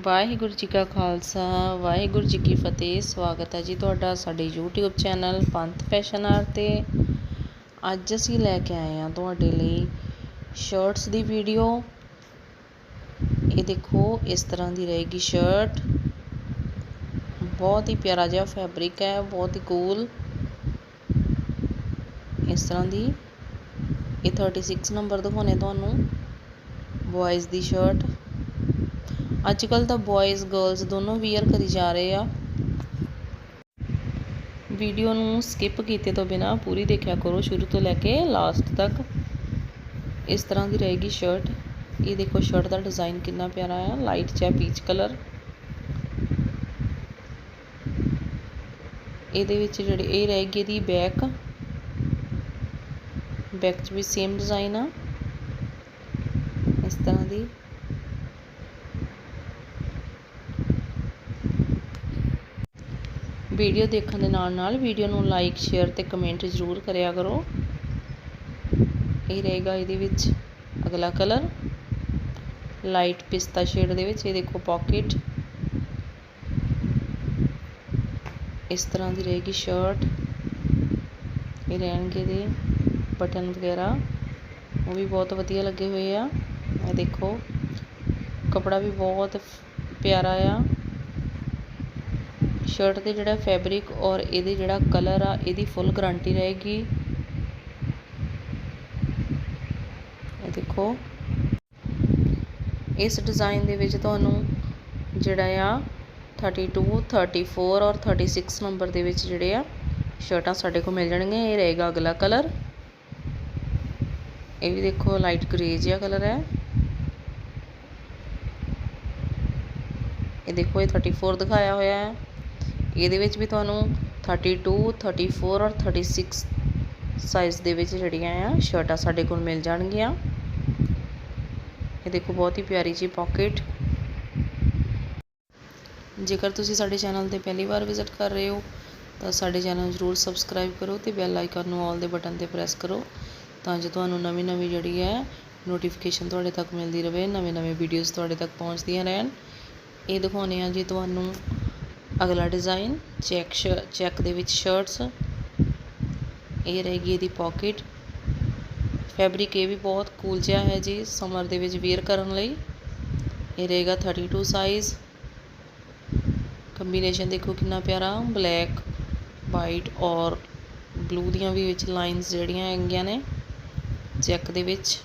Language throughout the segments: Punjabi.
ਵਾਹਿਗੁਰੂ ਜੀ ਕਾ ਖਾਲਸਾ, ਵਾਹਿਗੁਰੂ ਜੀ ਕੀ ਫਤਿਹ। ਸਵਾਗਤ ਹੈ ਜੀ ਤੁਹਾਡਾ ਸਾਡੇ YouTube ਚੈਨਲ ਪੰਥ ਫੈਸ਼ਨ ਆਰ ਤੇ। ਅੱਜ ਅਸੀਂ ਲੈ ਕੇ ਆਏ ਹਾਂ ਤੁਹਾਡੇ ਲਈ ਸ਼ਰਟਸ ਦੀ ਵੀਡੀਓ ਇਹ ਦੇਖੋ, ਇਸ ਤਰ੍ਹਾਂ ਦੀ ਰਹੇਗੀ ਸ਼ਰਟ ਬਹੁਤ ਹੀ ਪਿਆਰਾ ਜਿਹਾ ਫੈਬਰਿਕ ਹੈ, ਬਹੁਤ ਹੀ ਕੂਲ ਇਸ ਤਰ੍ਹਾਂ ਦੀ। ਇਹ 36 ਨੰਬਰ ਦਿਖਾਉਣੇ ਤੁਹਾਨੂੰ ਬॉयਜ਼ ਦੀ ਸ਼ਰਟ ਅੱਜ ਕੱਲ ਤਾਂ ਬॉयਜ਼ ਗਰਲਸ ਦੋਨੋਂ ਵੀਅਰ ਕਰੀ ਜਾ ਰਹੇ ਆ। ਵੀਡੀਓ ਨੂੰ ਸਕਿਪ ਕੀਤੇ ਤੋਂ ਬਿਨਾ ਪੂਰੀ ਦੇਖਿਆ ਕਰੋ, ਸ਼ੁਰੂ ਤੋਂ ਲੈ ਕੇ ਲਾਸਟ ਤੱਕ। ਇਸ ਤਰ੍ਹਾਂ ਦੀ ਰਹੇਗੀ ਸ਼ਰਟ ਇਹ ਦੇਖੋ ਸ਼ਰਟ ਦਾ ਡਿਜ਼ਾਈਨ ਕਿੰਨਾ ਪਿਆਰਾ ਆ। ਲਾਈਟ ਜਿਹਾ ਪੀਚ ਕਲਰ ਇਹਦੇ ਵਿੱਚ ਜਿਹੜੀ ਇਹ ਰਹੇਗੀ ਇਹਦੀ ਬੈਕ ਬੈਕ 'ਚ ਵੀ ਸੇਮ ਡਿਜ਼ਾਈਨ ਆ। ਇਸ ਤਰ੍ਹਾਂ ਦੀ। ਵੀਡੀਓ ਦੇਖਣ ਦੇ ਨਾਲ ਨਾਲ ਵੀਡੀਓ ਨੂੰ ਲਾਈਕ ਸ਼ੇਅਰ ਤੇ ਕਮੈਂਟ ਜ਼ਰੂਰ ਕਰਿਆ ਕਰੋ। ਇਹ ਰਹੇਗਾ ਇਹਦੇ ਵਿੱਚ ਅਗਲਾ ਕਲਰ ਲਾਈਟ ਪਿਸਤਾ ਸ਼ੇਡ ਦੇ ਵਿੱਚ, ਇਹ ਦੇਖੋ ਪਾਕਟ ਇਸ ਤਰ੍ਹਾਂ ਦੀ ਰਹੇਗੀ ਸ਼ਰਟ ਇਹ ਰਹਿਣਗੇ ਦੇ ਬਟਨ ਵਗੈਰਾ। ਉਹ ਵੀ ਬਹੁਤ ਵਧੀਆ ਲੱਗੇ ਹੋਏ ਆ। ਇਹ ਦੇਖੋ, ਕਪੜਾ ਵੀ ਬਹੁਤ ਪਿਆਰਾ ਆ। ਸ਼ਰਟ ਦੇ ਜਿਹੜਾ ਫੈਬਰਿਕ ਔਰ ਇਹਦੇ ਜਿਹੜਾ ਕਲਰ ਆ, ਇਹਦੀ ਫੁੱਲ ਗਾਰੰਟੀ ਰਹੇਗੀ। ਇਹ ਦੇਖੋ। ਇਸ ਡਿਜ਼ਾਈਨ ਦੇ ਵਿੱਚ ਤੁਹਾਨੂੰ ਜਿਹੜਾ ਆ 32 34 ਔਰ 36 ਨੰਬਰ ਦੇ ਵਿੱਚ ਜਿਹੜੇ ਆ ਸ਼ਰਟਾਂ ਸਾਡੇ ਕੋਲ ਮਿਲ ਜਾਣਗੀਆਂ। ਇਹ ਰਹੇਗਾ ਅਗਲਾ ਕਲਰ ਇਹ ਵੀ ਦੇਖੋ ਲਾਈਟ ਗ੍ਰੇ ਜਿਹਾ ਕਲਰ ਹੈ। ਇਹ ਦੇਖੋ, ਇਹ 34 ਦਿਖਾਇਆ ਹੋਇਆ ਹੈ। ਇਹਦੇ ਵਿੱਚ ਵੀ ਤੁਹਾਨੂੰ 32 34 ਔਰ 36 ਸਾਈਜ਼ ਦੇ ਵਿੱਚ ਜਿਹੜੀਆਂ ਆ, ਸ਼ਰਟਾਂ ਸਾਡੇ ਕੋਲ ਮਿਲ ਜਾਣਗੀਆਂ। ਇਹ ਦੇਖੋ ਬਹੁਤ ਹੀ ਪਿਆਰੀ ਜੀ ਪਾਕਟ ਜੇਕਰ ਤੁਸੀਂ ਸਾਡੇ ਚੈਨਲ ਤੇ ਪਹਿਲੀ ਵਾਰ ਵਿਜ਼ਿਟ ਕਰ ਰਹੇ ਹੋ, ਤਾਂ ਸਾਡੇ ਚੈਨਲ ਨੂੰ ਜ਼ਰੂਰ ਸਬਸਕ੍ਰਾਈਬ ਕਰੋ ਤੇ ਬੈਲ ਆਈਕਨ ਨੂੰ ਆਲ ਦੇ ਬਟਨ ਤੇ ਪ੍ਰੈਸ ਕਰੋ, ਤਾਂ ਜੋ ਤੁਹਾਨੂੰ ਨਵੀਂ ਨਵੀਂ ਜਿਹੜੀ ਹੈ ਨੋਟੀਫਿਕੇਸ਼ਨ ਤੁਹਾਡੇ ਤੱਕ ਮਿਲਦੀ ਰਹੇ ਨਵੇਂ ਨਵੇਂ ਵੀਡੀਓਜ਼ ਤੁਹਾਡੇ ਤੱਕ ਪਹੁੰਚਦੀਆਂ ਰਹਿਣ। ਇਹ ਦਿਖਾਉਣੇ ਆ ਜੀ ਤੁਹਾਨੂੰ ਅਗਲਾ ਡਿਜ਼ਾਈਨ ਚੈੱਕ ਚੈੱਕ ਦੇ ਵਿੱਚ ਸ਼ਰਟਸ ਇਹ ਰਹੇਗੀ ਇਹਦੀ ਪਾਕਟ ਫੈਬਰਿਕ ਇਹ ਵੀ ਬਹੁਤ ਕੂਲ ਜਿਹਾ ਹੈ ਜੀ ਸਮਰ ਦੇ ਵਿੱਚ ਵੇਅਰ ਕਰਨ ਲਈ। ਇਹ ਰਹੇਗਾ 32 ਸਾਈਜ਼ ਕੰਬੀਨੇਸ਼ਨ ਦੇਖੋ ਕਿੰਨਾ ਪਿਆਰਾ ਬਲੈਕ ਵਾਈਟ ਔਰ ਬਲੂ ਦੀਆਂ ਵੀ ਵਿੱਚ ਲਾਈਨਸ ਜਿਹੜੀਆਂ ਹੈਗੀਆਂ ਨੇ। ਚੈੱਕ ਦੇ ਵਿੱਚ।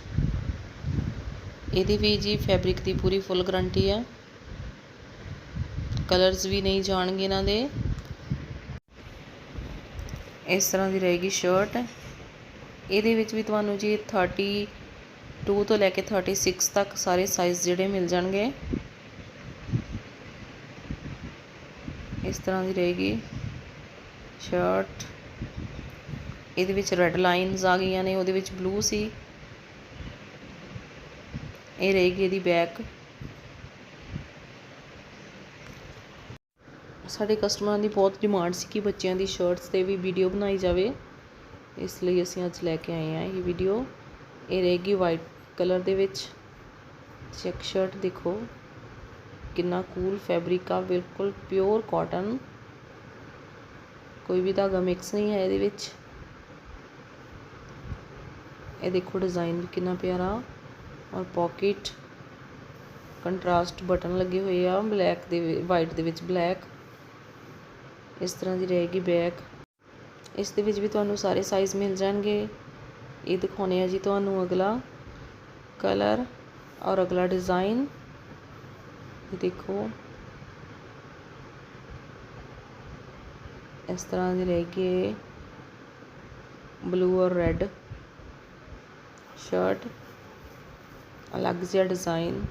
ਇਹਦੀ ਵੀ ਜੀ ਫੈਬਰਿਕ ਦੀ ਪੂਰੀ ਫੁੱਲ ਗਰੰਟੀ ਆ। ਕਲਰਸ ਵੀ ਨਹੀਂ ਜਾਣਗੇ ਇਹਨਾਂ ਦੇ। ਇਸ ਤਰ੍ਹਾਂ ਦੀ ਰਹੇਗੀ ਸ਼ਰਟ। ਇਹਦੇ ਵਿੱਚ ਵੀ ਤੁਹਾਨੂੰ ਜੀ 32 ਤੋਂ ਲੈ ਕੇ 36 ਤੱਕ ਸਾਰੇ ਸਾਈਜ਼ ਜਿਹੜੇ ਮਿਲ ਜਾਣਗੇ। ਇਸ ਤਰ੍ਹਾਂ ਦੀ ਰਹੇਗੀ ਸ਼ਰਟ। ਇਹਦੇ ਵਿੱਚ ਰੈੱਡ ਲਾਈਨਸ ਆ ਗਈਆਂ ਨੇ, ਉਹਦੇ ਵਿੱਚ ਬਲੂ ਸੀ। ਇਹ ਰਹੇਗੀ ਇਹਦੀ ਬੈਕ ਸਾਡੇ ਕਸਟਮਰਾਂ ਦੀ ਬਹੁਤ ਡਿਮਾਂਡ ਸੀ ਕਿ ਬੱਚਿਆਂ ਦੀ ਸ਼ਰਟਸ ਤੇ ਵੀ ਵੀਡੀਓ ਬਣਾਈ ਜਾਵੇ। ਇਸ ਲਈ ਅਸੀਂ ਅੱਜ ਲੈ ਕੇ ਆਏ ਹਾਂ ਇਹ ਵੀਡੀਓ। ਇਹ ਰਹੇਗੀ ਵਾਈਟ ਕਲਰ ਦੇ ਵਿੱਚ। ਚੈੱਕ ਸ਼ਰਟ ਦੇਖੋ। ਕਿੰਨਾ ਕੂਲ ਫੈਬਰਿਕ ਆ, ਬਿਲਕੁਲ ਪਿਓਰ ਕਾਟਨ। ਕੋਈ ਵੀ ਧਾਗਾ ਮਿਕਸ ਨਹੀਂ ਹੈ ਇਹਦੇ ਵਿੱਚ। ਇਹ ਦੇਖੋ ਡਿਜ਼ਾਈਨ ਕਿੰਨਾ ਪਿਆਰਾ ਔਰ ਪਾਕਟ ਕੰਟਰਾਸਟ ਬਟਨ ਲੱਗੇ ਹੋਏ ਆ, ਬਲੈਕ ਦੇ ਵਾਈਟ ਦੇ ਵਿੱਚ ਬਲੈਕ। ਇਸ ਤਰ੍ਹਾਂ ਦੀ ਰਹੇਗੀ ਬੈਕ ਇਸ ਦੇ ਵਿੱਚ ਵੀ ਤੁਹਾਨੂੰ ਸਾਰੇ ਸਾਈਜ਼ ਮਿਲ ਜਾਣਗੇ। ਇਹ ਦਿਖਾਉਣੇ ਆ ਜੀ ਤੁਹਾਨੂੰ ਅਗਲਾ ਕਲਰ ਔਰ ਅਗਲਾ ਡਿਜ਼ਾਈਨ ਇਹ ਦੇਖੋ। ਇਸ ਤਰ੍ਹਾਂ ਦੀ ਰਹੇਗੀ ਬਲੂ ਔਰ ਰੈੱਡ ਸ਼ਰਟ ਅਲੱਗ ਜਿਹਾ ਡਿਜ਼ਾਈਨ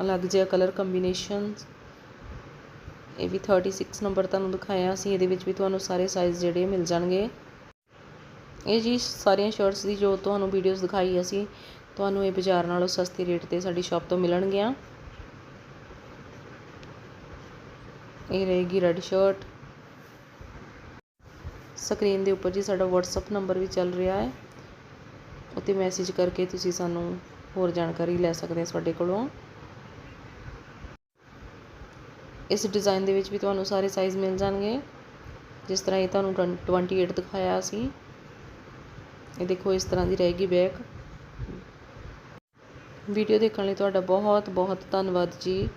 ਅਲੱਗ ਜਿਹਾ ਕਲਰ ਕੰਬੀਨੇਸ਼ਨਸ ਇਹ ਵੀ 36 ਨੰਬਰ ਤੁਹਾਨੂੰ ਦਿਖਾਇਆ ਸੀ, ਇਹਦੇ ਵਿੱਚ ਵੀ ਤੁਹਾਨੂੰ ਸਾਰੇ ਸਾਈਜ਼ ਜਿਹੜੇ ਮਿਲ ਜਾਣਗੇ। ਇਹ ਜੀ ਸਾਰੀਆਂ ਸ਼ਰਟਸ ਦੀ ਜੋ ਤੁਹਾਨੂੰ ਵੀਡੀਓਜ਼ ਦਿਖਾਈ ਅਸੀਂ, ਤੁਹਾਨੂੰ ਇਹ ਬਾਜ਼ਾਰ ਨਾਲੋਂ ਸਸਤੀ ਰੇਟ ਤੇ ਸਾਡੀ ਸ਼ਾਪ ਤੋਂ ਮਿਲਣਗੀਆਂ। ਇਹ ਰਹੇਗੀ ਰੈੱਡ ਸ਼ਰਟ ਸਕਰੀਨ ਦੇ ਉੱਪਰ ਜੀ ਸਾਡਾ WhatsApp ਨੰਬਰ ਵੀ ਚੱਲ ਰਿਹਾ ਹੈ। ਉੱਤੇ ਮੈਸੇਜ ਕਰਕੇ ਤੁਸੀਂ ਸਾਨੂੰ ਹੋਰ ਜਾਣਕਾਰੀ ਲੈ ਸਕਦੇ ਹੋ ਸਾਡੇ ਕੋਲੋਂ। ਇਸ ਡਿਜ਼ਾਈਨ ਦੇ ਵਿੱਚ ਵੀ ਤੁਹਾਨੂੰ ਸਾਰੇ ਸਾਈਜ਼ ਮਿਲ ਜਾਣਗੇ। ਜਿਸ ਤਰ੍ਹਾਂ ਇਹ ਤੁਹਾਨੂੰ 28 ਦਿਖਾਇਆ ਸੀ। ਇਹ ਦੇਖੋ ਇਸ ਤਰ੍ਹਾਂ ਦੀ ਰਹੇਗੀ ਬੈਗ ਵੀਡੀਓ ਦੇਖਣ ਲਈ ਤੁਹਾਡਾ ਬਹੁਤ ਬਹੁਤ ਧੰਨਵਾਦ ਜੀ।